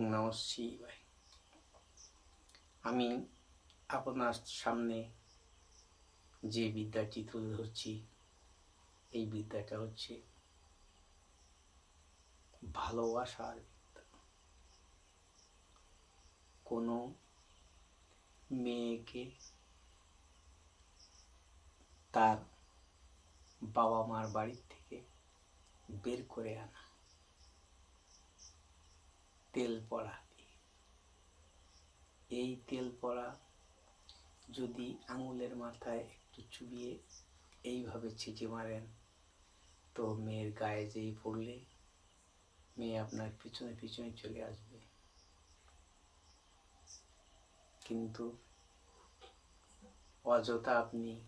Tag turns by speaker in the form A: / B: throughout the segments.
A: ওং নম শিবায় আমি আপনার সামনে যে বিদ্যাটি তুলে ধরছি, এই বিদ্যাটা হচ্ছে ভালোবাসার বিদ্যা। কোনো মেয়েকে তার বাবা মার বাড়ির থেকে বের করে আনা। তেল পড়া। এই তেল পড়া যদি আঙুলের মাথায় একটু চুবিয়ে এইভাবে ছিটে মারেন, তো মেয়ের গায়ে যেই পড়লে মেয়ে আপনার পিছনে পিছনে চলে আসবে। কিন্তু অযথা আপনি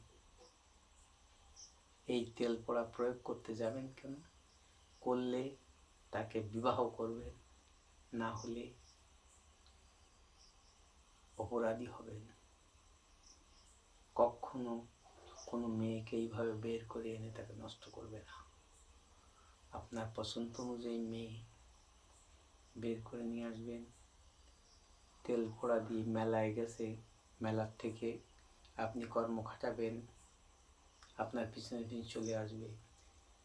A: এই তেল পড়া প্রয়োগ করতে যাবেন কেন? করলে তাকে বিবাহ করবেন। না হলে অপরাধী হবেন কখনো কোনো মেয়েকে এইভাবে বের করে এনে তাকে নষ্ট করবে না। আপনার পছন্দ অনুযায়ী মেয়ে বের করে নিয়ে আসবেন। তেল পোড়া দিয়ে মেলায় গেছে, মেলার থেকে আপনি কর্ম খাটাবেন, আপনার পিছনে পিছনে চলে আসবে।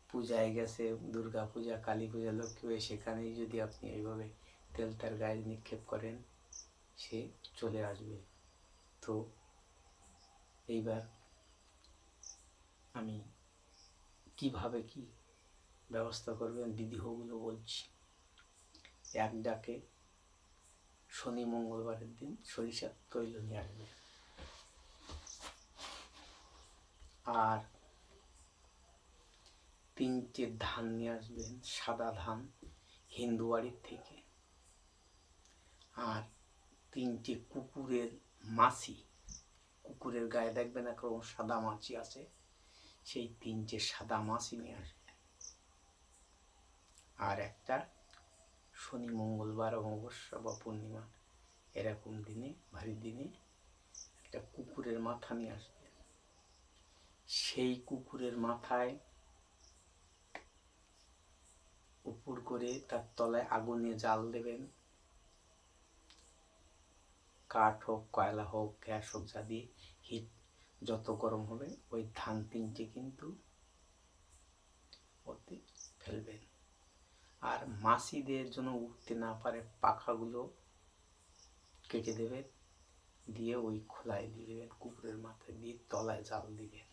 A: পূজায় গেছে দুর্গা পূজা কালী পূজা লক্ষ্মী সেখানেই যদি আপনি এইভাবে তেল তার গায়ে নিক্ষেপ করেন, সে চলে আসবে। তো এইবার আমি কীভাবে কি ব্যবস্থা করবেন, বিধিগুলো বলছি। এক ডাকে শনি মঙ্গলবারের দিন সরিষার তৈল নিয়ে আসবে। আর তিনটে ধান নিয়ে আসবেন, সাদা ধান হিন্দু বাড়ির থেকে। তিনটে কুকুরের মাছি। কুকুরের গায়ে দেখবেন একরকম সাদা মাছি আছে। সেই তিনটে সাদা মাছি নিয়ে আসবে। আর একটা শনি, মঙ্গলবার, অমাবস্যা বা পূর্ণিমা, এরকম দিনে, ভারী দিনে একটা কুকুরের মাথা নিয়ে আসবে। সেই কুকুরের মাথায় উপর করে তার তলায় আগুনে জাল দেবেন। কাঠ হোক, কয়লা হোক, গ্যাস হোক, যা দিয়ে হিট যত গরম হবে, ওই ধান তিনটে কিন্তু ওতে ফেলবেন আর মাছিদের জন্য উঠতে না পারে, পাখাগুলো কেটে দেবেন দিয়ে ওই খোলায় দিয়ে দেবেন, কুকুরের মাথায় দিয়ে তলায় জাল দিবেন।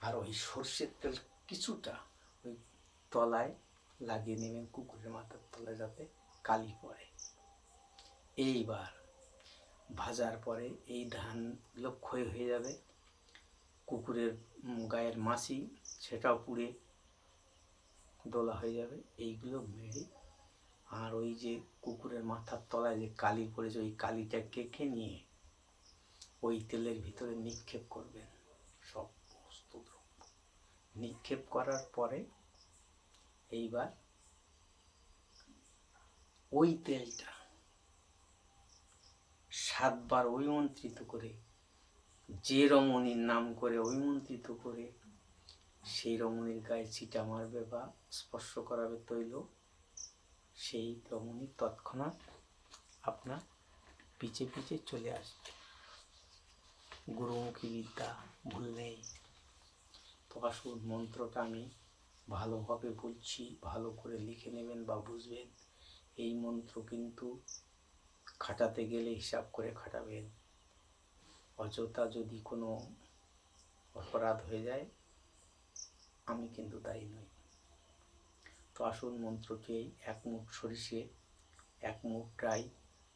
A: আর ওই সর্ষের তেল কিছুটা ওই তলায় লাগিয়ে নেবেন কুকুরের মাথার তলায় যাতে কালি পড়ে। এইবার ভাজার পরে এই ধানগুলো ক্ষয় হয়ে যাবে। কুকুরের গায়ের মাছি সেটাও পুড়ে দোলা হয়ে যাবে। এইগুলো মেরে আর ওই যে কুকুরের মাথার তলায় যে কালি পড়েছে, ওই কালিটা কেকে নিয়ে ওই তেলের ভিতরে নিক্ষেপ করবেন। সব বস্তু দ্রব্য। নিক্ষেপ করার পরে এইবার ওই তেলটা সাতবার ঐমন্ত্রিত করে, যে রমণীর নাম করে ঐমন্ত্রিত করে, সেই রমণীর গায়ে ছিটা মারবে বা স্পর্শ করাবে তৈল, সেই রমণী তৎক্ষণাৎ আপনার পিছে পিছে চলে আসবে। গুরুমুখী বিদ্যা, ভুল নেই। তো মন্ত্রটা আমি ভালোভাবে বলছি, ভালো করে লিখে নেবেন বা বুঝবেন। এই মন্ত্র কিন্তু খাটাতে গেলে হিসাব করে খাটাবেন। অযথা যদি কোনো অপরাধ হয়ে যায়, আমি কিন্তু তাই নই। তো আসুন মন্ত্রটি এক মুঠ সরিষে, এক মুঠ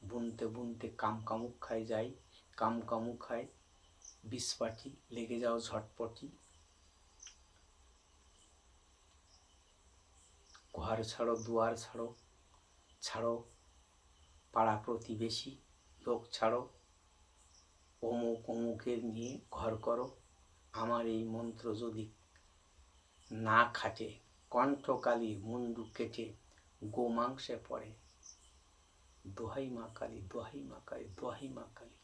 A: বুনতে বুনতে কাম কামুক খায় যাই, কাম কামুক খায় বিষপাটি লেগে যাও ঝটপটি। ঘর ছাড়ো, দুয়ার ছাড়ো ছাড়ো পাড়া প্রতিবেশী, লোক ছাড়ো। অমুক অমুকের নিয়ে ঘর করো। আমার এই মন্ত্র যদি না খাটে, কণ্ঠকালী মুন্ডু কেটে গোমাংসে পড়ে। দোহাই মা কালী, দোহাই মা কালী, দোহাই মা কালী।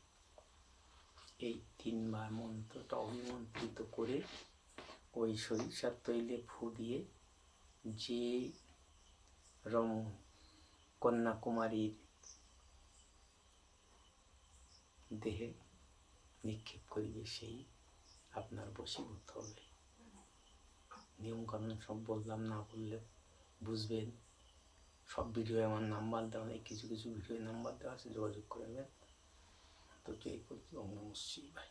A: এই তিনবার মন্ত্রটা অভিমন্ত্রিত করে ওই সরিষার তৈলে ফু দিয়ে যে রং কন্যাকুমারীর দেহে নিক্ষেপ করিবে সেই আপনার বসীভূত হবে। নিয়মকানুন সব বললাম, না বললে বুঝবেন। সব ভিডিও আমার নাম্বার দেওয়া নেই, কিছু কিছু ভিডিও নাম্বার দেওয়া আছে, যোগাযোগ করে করবেন তো এই করছি অন্য মুসি শিবায়